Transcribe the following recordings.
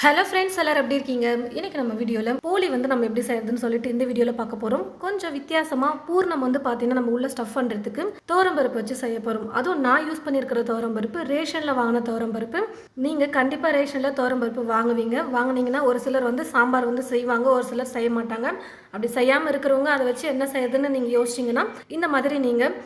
Hello friends எல்லாரும் எப்படி இருக்கீங்க? இன்னைக்கு நம்ம வீடியோவில் போலி வந்து நம்ம எப்படி செய்யறதுன்னு சொல்லிட்டு இந்த வீடியோவில் பார்க்க போகிறோம் கொஞ்சம் வித்தியாசமாக பூர்ணம் வந்து பார்த்தீங்கன்னா நம்ம உள்ள ஸ்டஃப் பண்ணுறதுக்கு பருப்பு வச்சு செய்ய போகிறோம் அதுவும் நான் யூஸ் பண்ணியிருக்கிற தோரம்பருப்பு ரேஷனில் வாங்கின பருப்பு. நீங்கள் கண்டிப்பாக ரேஷனில் பருப்பு வாங்குவீங்க. வாங்கினீங்கன்னா ஒரு சிலர் வந்து சாம்பார் வந்து செய்வாங்க ஒரு சிலர் செய்ய மாட்டாங்க. அப்படி செய்யாமல் இருக்கிறவங்க அதை வச்சு என்ன செய்யுதுன்னு நீங்கள் யோசிச்சிங்கன்னா இந்த மாதிரி நீங்கள்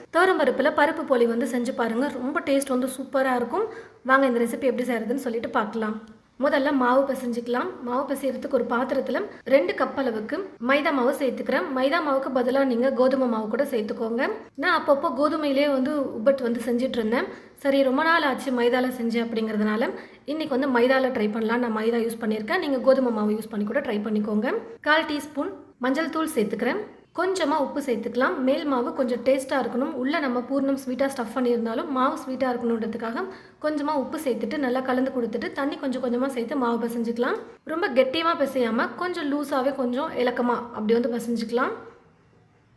பருப்பில் பருப்பு போலி வந்து செஞ்சு பாருங்கள் ரொம்ப டேஸ்ட் வந்து சூப்பராக இருக்கும். வாங்க இந்த ரெசிபி எப்படி செய்கிறதுன்னு சொல்லிட்டு பார்க்கலாம். முதல்ல மாவு பிசைஞ்சுக்கலாம். மாவு பிசைறதுக்கு ஒரு பாத்திரத்தில் ரெண்டு கப் அளவுக்கு மைதா மாவு சேர்த்துக்கிறேன். மைதா மாவுக்கு பதிலாக நீங்கள் கோதுமை மாவு கூட சேர்த்துக்கோங்க. நான் அப்பப்போ கோதுமையிலே வந்து உப்பட் வந்து செஞ்சுட்டு இருந்தேன் சரி ரொம்ப நாள் ஆச்சு மைதாவில் செஞ்சேன் அப்படிங்கிறதுனால. இன்றைக்கி வந்து மைதாவில் ட்ரை பண்ணலாம் நான் மைதா யூஸ் பண்ணியிருக்கேன். நீங்கள் கோதுமை மாவு யூஸ் பண்ணி கூட ட்ரை பண்ணிக்கோங்க. கால் டீஸ்பூன் மஞ்சள் தூள் சேர்த்துக்கிறேன். கொஞ்சமாக உப்பு சேர்த்துக்கலாம். மேல் மாவு கொஞ்சம் டேஸ்ட்டாக இருக்கணும். உள்ளே நம்ம பூர்ணம் ஸ்வீட்டாக ஸ்டஃப் பண்ணியிருந்தாலும் மாவு ஸ்வீட்டாக இருக்கணுன்றதுக்காக கொஞ்சமாக உப்பு சேர்த்துட்டு நல்லா கலந்து கொடுத்துட்டு தண்ணி கொஞ்சம் கொஞ்சமாக சேர்த்து மாவு பசஞ்சிக்கலாம். ரொம்ப கெட்டியமாக பிசையாமல் கொஞ்சம் லூஸாகவே கொஞ்சம் இலக்கமாக அப்படி வந்து பிசைஞ்சுக்கலாம்.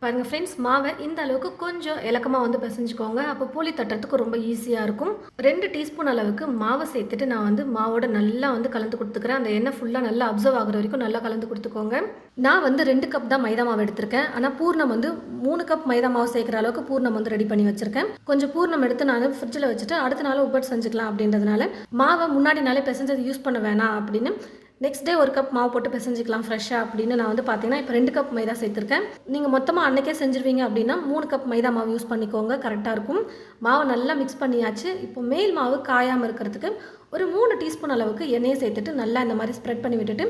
பாருங்கள் ஃப்ரெண்ட்ஸ் மாவை இந்த அளவுக்கு கொஞ்சம் இலக்கமாக வந்து பிசைஞ்சுக்கோங்க. அப்போ பூலி தட்டுறதுக்கு ரொம்ப ஈஸியாக இருக்கும். ரெண்டு டீஸ்பூன் அளவுக்கு மாவை சேர்த்துட்டு நான் வந்து மாவோட நல்லா வந்து கலந்து கொடுத்துக்கிறேன். அந்த எண்ணெய் ஃபுல்லாக நல்லா அப்சர்வ் ஆகுற வரைக்கும் நல்லா கலந்து கொடுத்துக்கோங்க. நான் வந்து ரெண்டு கப் தான் மைதா மாவு எடுத்திருக்கேன். ஆனால் பூர்ணம் வந்து மூணு கப் மைதா மாவு சேர்க்குற அளவுக்கு பூர்ணம் வந்து ரெடி பண்ணி வச்சிருக்கேன். கொஞ்சம் பூர்ணம் எடுத்து நான் ஃப்ரிட்ஜில் வச்சுட்டு அடுத்த நாள் உப்பட் செஞ்சுக்கலாம் அப்படின்றதுனால மாவை முன்னாடி நாளே பிசைஞ்சது யூஸ் பண்ண வேணாம் அப்படின்னு நெக்ஸ்ட் டே ஒரு கப் மாவு போட்டு பிசைஞ்சிக்கலாம் ஃப்ரெஷ்ஷாக அப்படின்னு நான் வந்து பார்த்தீங்கன்னா இப்போ ரெண்டு கப் மைதா சேர்த்துருக்கேன். நீங்கள் மொத்தமாக அன்றைக்கே செஞ்சுருவீங்க அப்படின்னா மூணு கப் மைதா மாவு யூஸ் பண்ணிக்கோங்க. கரெக்டாக இருக்கும். மாவை நல்லா மிக்ஸ் பண்ணியாச்சு. இப்போ மேல் மாவு காயாமல் இருக்கிறதுக்கு ஒரு மூணு டீஸ்பூன் அளவுக்கு எண்ணெயை சேர்த்துட்டு நல்லா இந்த மாதிரி ஸ்ப்ரெட் பண்ணி விட்டுட்டு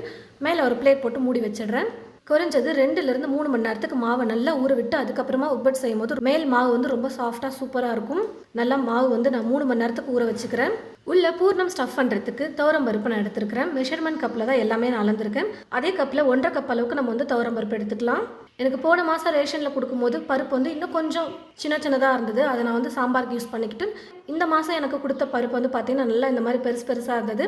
மேலே ஒரு பிளேட் போட்டு மூடி வச்சிடுறேன். குறைஞ்சது ரெண்டுலேருந்து மூணு மணி நேரத்துக்கு மாவை நல்லா ஊற விட்டு அதுக்கப்புறமா உப்பட் செய்யும் போது மேல் மாவு வந்து ரொம்ப சாஃப்டாக சூப்பராக இருக்கும். நல்லா மாவு வந்து நான் மூணு மணி நேரத்துக்கு ஊற வச்சுக்கிறேன். உள்ள பூர்ணம் ஸ்டஃப் பண்ணுறதுக்கு துவரம் பருப்பு நான் எடுத்துருக்கிறேன். மெஷர்மெண்ட் கப்பில் தான் எல்லாமே நான் அளந்திருக்கேன். அதே கப்பில் ஒன்றரை கப் அளவுக்கு நம்ம வந்து துவரம் பருப்பு எடுத்துக்கலாம். எனக்கு போன மாதம் ரேஷனில் கொடுக்கும்போது பருப்பு வந்து இன்னும் கொஞ்சம் சின்ன சின்னதாக இருந்தது. அதை நான் வந்து சாம்பாருக்கு யூஸ் பண்ணிக்கிட்டு இந்த மாதம் எனக்கு கொடுத்த பருப்பு வந்து பார்த்திங்கன்னா நல்லா இந்த மாதிரி பெருசு பெருசாக இருந்தது.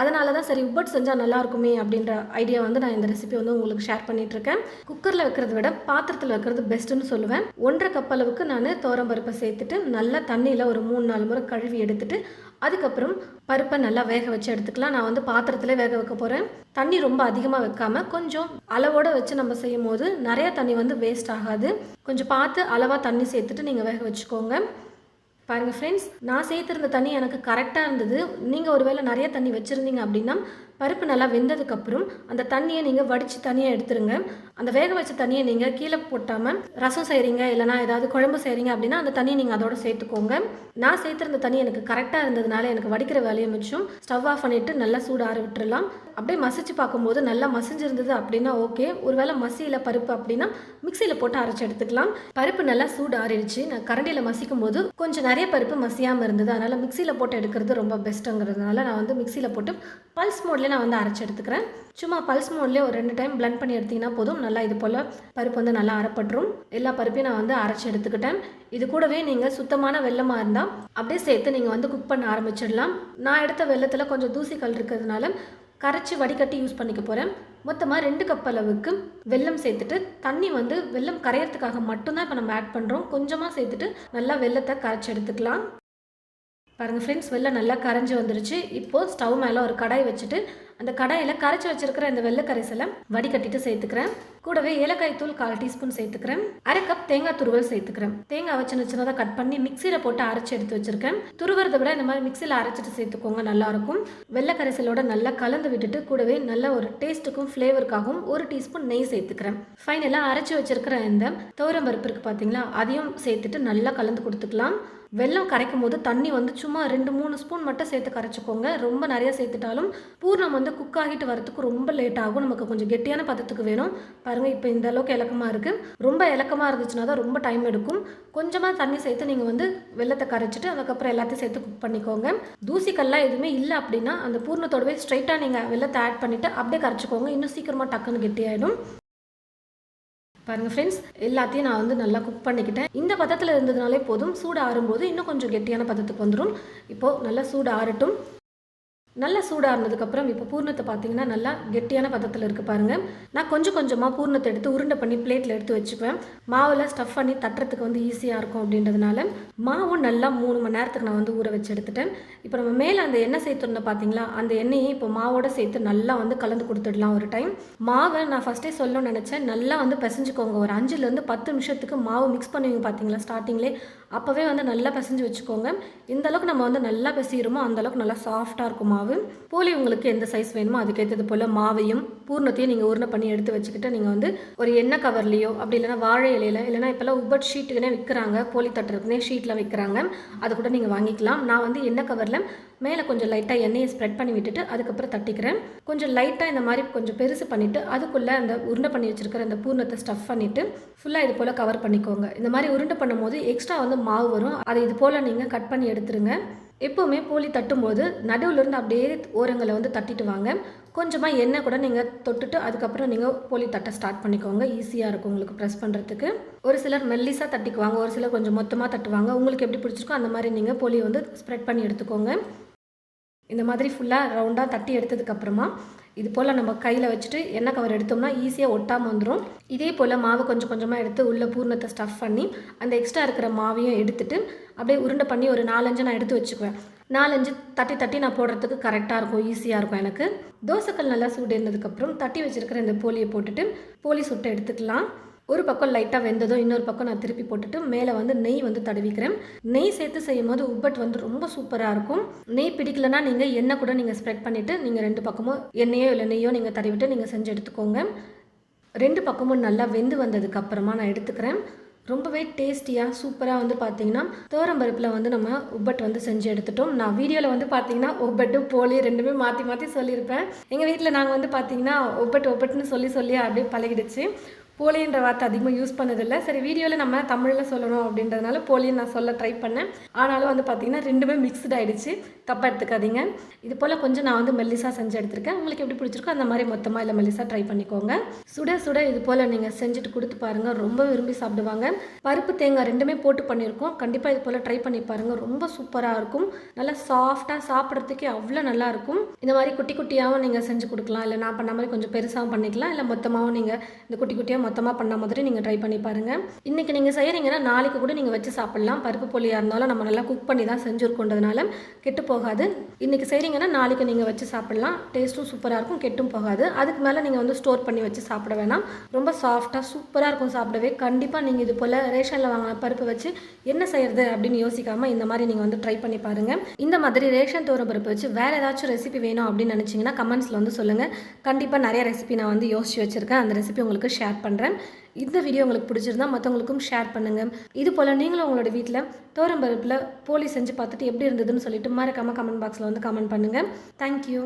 அதனால தான் சரி உப்பட் செஞ்சால் நல்லா இருக்குமே அப்படின்ற ஐடியா வந்து நான் இந்த ரெசிபி வந்து உங்களுக்கு ஷேர் பண்ணிகிட்ருக்கேன் குக்கரில் வைக்கிறத விட பாத்திரத்தில் வைக்கிறது பெஸ்ட்டுன்னு சொல்லுவேன். ஒன்றரை கப் அளவுக்கு நான் தோரம் பருப்பை சேர்த்துட்டு நல்லா தண்ணியில் ஒரு மூணு நாலு முறை கழுவி எடுத்துட்டு அதுக்கப்புறம் பருப்பை நல்லா வேக வச்சு எடுத்துக்கலாம். நான் வந்து பாத்திரத்திலே வேக வைக்க போகிறேன் தண்ணி ரொம்ப அதிகமாக வைக்காம கொஞ்சம் அளவோடு வச்சு நம்ம செய்யும் போது நிறைய தண்ணி வந்து வேஸ்ட் ஆகாது. கொஞ்சம் பார்த்து அளவாக தண்ணி சேர்த்துட்டு நீங்கள் வேக வச்சுக்கோங்க. பாருங்கள் ஃப்ரெண்ட்ஸ் நான் சேர்த்துருந்த தண்ணி எனக்கு கரெக்டாக இருந்தது. நீங்கள் ஒருவேளை நிறைய தண்ணி வச்சுருந்தீங்க அப்படின்னா பருப்பு நல்லா வெந்ததுக்கப்புறம் அந்த தண்ணியை நீங்கள் வடித்து தனியாக எடுத்துருங்க. அந்த வேக வச்ச தண்ணியை நீங்கள் கீழே போட்டாமல் ரசம் செய்கிறீங்க இல்லைனா ஏதாவது குழம்பு செய்கிறீங்க அப்படின்னா அந்த தண்ணியை நீங்கள் அதோட சேர்த்துக்கோங்க. நான் சேர்த்துருந்த தண்ணி எனக்கு கரெக்டாக இருந்ததுனால எனக்கு வடிக்கிற வேலையை மிச்சம். ஸ்டவ் ஆஃப் பண்ணிவிட்டு நல்லா சூடு ஆற விட்டுறலாம். அப்படியே மசிச்சு பார்க்கும்போது நல்லா மசிஞ்சிருந்தது அப்படின்னா ஓகே. ஒருவேளை மசியில் பருப்பு அப்படின்னா மிக்சியில் போட்டு அரைச்சி எடுத்துக்கலாம். பருப்பு நல்லா சூடு ஆறிடுச்சு. நான் கரண்டியில் மசிக்கும் போது கொஞ்சம் நிறைய பருப்பு மசியாமல் இருந்தது. அதனால் மிக்சியில் போட்டு எடுக்கிறது ரொம்ப பெஸ்ட்டுங்கிறதுனால நான் வந்து மிக்சியில் போட்டு பல்ஸ் மோட்லேயே நான் வந்து அரைச்சி எடுத்துக்கிறேன். சும்மா பல்ஸ் மோட்லேயே ஒரு ரெண்டு டைம் பிளண்ட் பண்ணி எடுத்திங்கன்னா போதும். நல்லா இது போல் பருப்பு வந்து நல்லா அரைப்பட்டுரும். எல்லா பருப்பையும் நான் வந்து அரைச்சி எடுத்துக்கிட்டேன். இது கூடவே நீங்கள் சுத்தமான வெள்ளமாக இருந்தால் அப்படியே சேர்த்து நீங்கள் வந்து குக் பண்ண ஆரம்பிச்சிடலாம். நான் எடுத்த வெள்ளத்தில் கொஞ்சம் தூசிக்கல் இருக்கிறதுனால கரைச்சி வடிகட்டி யூஸ் பண்ணிக்க போகிறேன் மொத்தமாக ரெண்டு கப் அளவுக்கு வெல்லம் சேர்த்துட்டு தண்ணி வந்து வெல்லம் கரையிறதுக்காக மட்டும்தான் இப்போ நம்ம ஆட் பண்ணுறோம் கொஞ்சமாக சேர்த்துட்டு நல்லா வெள்ளத்தை கரைச்சி எடுத்துக்கலாம். பாருங்கள் ஃப்ரெண்ட்ஸ் வெளில நல்லா கரைஞ்சி வந்துருச்சு. இப்போது ஸ்டவ் மேலே ஒரு கடாய் வச்சுட்டு அந்த கடாயில் கரைச்சி வச்சிருக்கிற இந்த வெள்ளை கரைசலை வடிகட்டிட்டு சேர்த்துக்கிறேன். கூடவே ஏலக்காய் தூள் கால் டீஸ்பூன் சேர்த்துக்கிறேன். அரை கப் தேங்காய் துருவல் சேர்த்துக்கிறேன். தேங்காய் சின்ன சின்னதாக கட் பண்ணி மிக்சியில் போட்டு அரைச்சி எடுத்து வச்சிருக்கேன். துருவறதை விட இந்த மாதிரி மிக்சியில் அரைச்சிட்டு சேர்த்துக்கோங்க நல்லாயிருக்கும் வெள்ளை கரைசலோட நல்லா கலந்து விட்டுட்டு கூடவே நல்ல ஒரு டேஸ்ட்டுக்கும் ஃப்ளேவருக்காகவும் ஒரு டீஸ்பூன் நெய் சேர்த்துக்கிறேன். ஃபைனலாக அரைச்சி வச்சிருக்கிற இந்த தோரம் பருப்பு இருக்குது பார்த்தீங்களா அதையும் சேர்த்துட்டு நல்லா கலந்து கொடுத்துக்கலாம். வெள்ளம் கரைக்கும் போது தண்ணி வந்து சும்மா ரெண்டு மூணு ஸ்பூன் மட்டும் சேர்த்து கரைச்சிக்கோங்க. ரொம்ப நிறைய சேர்த்துட்டாலும் பூர்ணம் வந்து குக் ஆகிட்டு வரதுக்கு ரொம்ப லேட் ஆகும். நமக்கு கொஞ்சம் கெட்டியான பதத்துக்கு வேணும். பாருங்கள் இப்போ இந்த அளவுக்கு இலக்கமாக இருக்குது ரொம்ப இலக்கமாக இருந்துச்சுன்னா தான் ரொம்ப டைம் எடுக்கும். கொஞ்சமாக தண்ணி சேர்த்து நீங்கள் வந்து வெள்ளத்தை கரைச்சிட்டு அதுக்கப்புறம் எல்லாத்தையும் சேர்த்து குக் பண்ணிக்கோங்க. தூசிக்கல்லாம் எதுவுமே இல்லை அப்படின்னா அந்த பூர்ணத்தோடவே ஸ்ட்ரைட்டாக நீங்கள் வெள்ளத்தை ஆட் பண்ணிவிட்டு அப்படியே கரைச்சிக்கோங்க. இன்னும் சீக்கிரமாக டக்குன்னு கெட்டியாயிடும். பாருங்கள் ஃப்ரெண்ட்ஸ் எல்லாத்தையும் நான் வந்து நல்லா குக் பண்ணிக்கிட்டேன். இந்த பதத்தில் இருந்ததுனாலே போதும். சூடு ஆறும்போது இன்னும் கொஞ்சம் கெட்டியான பதத்துக்கு வந்துடும் இப்போது நல்லா சூடு ஆறட்டும். நல்லா சூடாக இருந்ததுக்கப்புறம் இப்போ பூர்ணத்தை பார்த்தீங்கன்னா நல்லா கெட்டியான பதத்தில் இருக்குது பாருங்கள் நான் கொஞ்சம் கொஞ்சமாக பூர்ணத்தை எடுத்து உருண்டை பண்ணி பிளேட்டில் எடுத்து வச்சுப்பேன். மாவில் ஸ்டஃப் பண்ணி தட்டுறதுக்கு வந்து ஈஸியாக இருக்கும் அப்படின்றதுனால மாவும் நல்லா மூணு மணி நேரத்துக்கு நான் வந்து ஊற வச்சு எடுத்துட்டேன். இப்போ நம்ம மேலே அந்த எண்ணெய் சேர்த்துருந்தோம் பார்த்தீங்களா அந்த எண்ணெயை இப்போ மாவோட சேர்த்து நல்லா வந்து கலந்து கொடுத்துடலாம் ஒரு டைம் மாவை நான் ஃபஸ்ட்டே சொல்லணும்னு நினச்சேன். நல்லா வந்து பிசைஞ்சுக்கோங்க. ஒரு அஞ்சுலேருந்து பத்து நிமிஷத்துக்கு மாவு மிக்ஸ் பண்ணுவீங்க பார்த்தீங்களா ஸ்டார்டிங்லேயே அப்போவே வந்து நல்லா பிசைஞ்சு வச்சுக்கோங்க. இந்த அளவுக்கு நம்ம வந்து நல்லா பிசைகிறோமோ அந்த அளவுக்கு நல்லா சாஃப்டாக இருக்கும்? மாவு போலி உங்களுக்கு எந்த சைஸ் வேணுமோ அதுக்கேற்றது போல் மாவையும் பூர்ணத்தையும் நீங்கள் உருணை பண்ணி எடுத்து வச்சுக்கிட்டு நீங்கள் வந்து ஒரு எண்ணெய் கவர்லேயோ அப்படி இல்லைனா வாழை இலையில இல்லைனா இப்போல்லாம் உபட் ஷீட்டுக்குனே விற்கிறாங்க போலி தட்டுறதுக்குனே ஷீட்டில் விற்கிறாங்க அது கூட நீங்கள் வாங்கிக்கலாம். நான் வந்து எண்ணெய் கவரில் மேலே கொஞ்சம் லைட்டாக எண்ணெயை ஸ்ப்ரெட் பண்ணி விட்டுட்டு அதுக்கப்புறம் தட்டிக்கிறேன். கொஞ்சம் லைட்டாக இந்த மாதிரி கொஞ்சம் பெருசு பண்ணிவிட்டு அதுக்குள்ளே அந்த உருண்டை பண்ணி வச்சுருக்கிற அந்த பூர்ணத்தை ஸ்டஃப் பண்ணிவிட்டு ஃபுல்லாக இது போல் கவர் பண்ணிக்கோங்க. இந்த மாதிரி உருண்டை பண்ணும்போது எக்ஸ்ட்ரா வந்து மாவு வரும். அதை இது போல் நீங்கள் கட் பண்ணி எடுத்துருங்க. எப்போவுமே போலி தட்டும்போது இருந்து அப்படியே ஓரங்களை வந்து தட்டிட்டு வாங்க. கொஞ்சமாக எண்ணெய் கூட நீங்கள் தொட்டுட்டு அதுக்கப்புறம் நீங்கள் போலி தட்ட ஸ்டார்ட் பண்ணிக்கோங்க. ஈஸியாக இருக்கும் உங்களுக்கு ப்ரெஸ் பண்ணுறதுக்கு ஒரு சிலர் மெல்லிஸாக தட்டிக்குவாங்க ஒரு சிலர் கொஞ்சம் மொத்தமாக தட்டுவாங்க. உங்களுக்கு எப்படி பிடிச்சிருக்கோ அந்த மாதிரி நீங்கள் போலியை வந்து ஸ்ப்ரெட் பண்ணி எடுத்துக்கோங்க. இந்த மாதிரி ஃபுல்லாக ரவுண்டாக தட்டி எடுத்ததுக்கப்புறமா இது போல் நம்ம கையில் வச்சுட்டு எண்ணெய் கவர் எடுத்தோம்னா ஈஸியாக ஒட்டாமல் வந்துடும் இதே போல் மாவு கொஞ்சம் கொஞ்சமாக எடுத்து உள்ளே பூர்ணத்தை ஸ்டஃப் பண்ணி அந்த எக்ஸ்ட்ரா இருக்கிற மாவையும் எடுத்துட்டு அப்படியே உருண்டை பண்ணி ஒரு நாலஞ்சு நான் எடுத்து வச்சுக்குவேன். நாலஞ்சு தட்டி தட்டி நான் போடுறதுக்கு கரெக்டாக இருக்கும் ஈஸியாக இருக்கும் எனக்கு. தோசைக்கல் நல்லா சூடு இருந்ததுக்கப்புறம் தட்டி வச்சுருக்கிற இந்த போலியை போட்டுட்டு போலி சுட்டை எடுத்துக்கலாம். ஒரு பக்கம் லைட்டாக வெந்ததும் இன்னொரு பக்கம் நான் திருப்பி போட்டுட்டு மேலே வந்து நெய் வந்து தடவிக்கிறேன். நெய் சேர்த்து செய்யும் போது உப்பட் வந்து ரொம்ப சூப்பராக இருக்கும். நெய் பிடிக்கலன்னா நீங்கள் எண்ணெய் கூட நீங்கள் ஸ்ப்ரெட் பண்ணிவிட்டு நீங்கள் ரெண்டு பக்கமும் எண்ணெயோ இல்லை நெய்யோ நீங்கள் தடவிட்டு நீங்கள் செஞ்சு எடுத்துக்கோங்க. ரெண்டு பக்கமும் நல்லா வெந்து வந்ததுக்கு அப்புறமா நான் எடுத்துக்கிறேன். ரொம்பவே டேஸ்டியாக சூப்பராக வந்து பார்த்தீங்கன்னா தோரம்பருப்பில் வந்து நம்ம உப்பட் வந்து செஞ்சு எடுத்துட்டோம். நான் வீடியோவில் வந்து பார்த்தீங்கன்னா ஒப்பட்டு போலி ரெண்டுமே மாற்றி மாற்றி சொல்லியிருப்பேன். எங்கள் வீட்டில் நாங்கள் வந்து பார்த்தீங்கன்னா ஒப்பட்டு ஒப்பட்டுன்னு சொல்லி சொல்லி அப்படியே பழகிடுச்சு. போலின்ற வார்த்தை அதிகமாக யூஸ் பண்ணதில்லை. சரி வீடியோவில் நம்ம தமிழில் சொல்லணும் அப்படின்றதுனால போலின்னு நான் சொல்ல ட்ரை பண்ணேன். ஆனாலும் வந்து பார்த்திங்கன்னா ரெண்டுமே மிக்ஸ்டு ஆகிடுச்சு தப்பாக எடுத்துக்காதீங்க. இது போல் கொஞ்சம் நான் வந்து மெல்லிசாக செஞ்சு எடுத்திருக்கேன். உங்களுக்கு எப்படி பிடிச்சிருக்கோ அந்த மாதிரி மொத்தமாக இல்லை மெல்லிசாக ட்ரை பண்ணிக்கோங்க. சுட சுட இது போல் நீங்கள் செஞ்சுட்டு கொடுத்து பாருங்கள் ரொம்ப விரும்பி சாப்பிடுவாங்க. பருப்பு தேங்காய் ரெண்டுமே போட்டு பண்ணியிருக்கோம். கண்டிப்பாக இது போல் ட்ரை பண்ணி பாருங்கள் ரொம்ப சூப்பராக இருக்கும். நல்லா சாஃப்டாக சாப்பிட்றதுக்கே அவ்வளோ நல்லா இருக்கும். இந்த மாதிரி குட்டி குட்டியாகவும் நீங்கள் செஞ்சு கொடுக்கலாம். இல்லை நான் பண்ண மாதிரி கொஞ்சம் பெருசாகவும் பண்ணிக்கலாம். இல்லை மொத்தமாகவும் நீங்கள் இந்த குட்டி குட்டியாக மொத்தமாக பண்ண மாதிரி நீங்கள் ட்ரை பண்ணி பாருங்கள் இன்றைக்கி நீங்கள் செய்கிறீங்கன்னா நாளைக்கு கூட நீங்கள் வச்சு சாப்பிட்லாம். பருப்பு பொலியாக இருந்தாலும் நம்ம நல்லா குக் பண்ணி தான் செஞ்சுருக்கோன்றதுனால கெட்டு போகாது. இன்றைக்கி செய்கிறீங்கன்னா நாளைக்கு நீங்கள் வச்சு சாப்பிட்லாம். டேஸ்ட்டும் சூப்பராக இருக்கும் கெட்டும் போகாது. அதுக்கு மேலே நீங்கள் வந்து ஸ்டோர் பண்ணி வச்சு சாப்பிட வேணாம். ரொம்ப சாஃப்டாக சூப்பராக இருக்கும் சாப்பிடவே. கண்டிப்பாக நீங்கள் இது போல் ரேஷனில் வாங்கின பருப்பு வச்சு என்ன செய்யறது அப்படின்னு யோசிக்காமல் இந்த மாதிரி நீங்கள் வந்து ட்ரை பண்ணி பாருங்கள் இந்த மாதிரி ரேஷன் தோற பருப்பு வச்சு வேறு ஏதாச்சும் ரெசிபி வேணும் அப்படின்னு நினச்சிங்கன்னா கமெண்ட்ஸில் வந்து சொல்லுங்கள் கண்டிப்பாக நிறைய ரெசிபி நான் வந்து யோசிச்சு வச்சுருக்கேன். அந்த ரெசிபி உங்களுக்கு ஷேர் பண்ணுறேன் பண்ணுறேன் இந்த வீடியோ உங்களுக்கு பிடிச்சிருந்தா மற்றவங்களுக்கும் ஷேர் பண்ணுங்கள் இது போல் நீங்களும் உங்களோட வீட்டில் தோரம்பருப்பில் போலி செஞ்சு பார்த்துட்டு எப்படி இருந்ததுன்னு சொல்லிட்டு மறக்காமல் கமெண்ட் பாக்ஸில் வந்து கமெண்ட் பண்ணுங்கள் தேங்க்யூ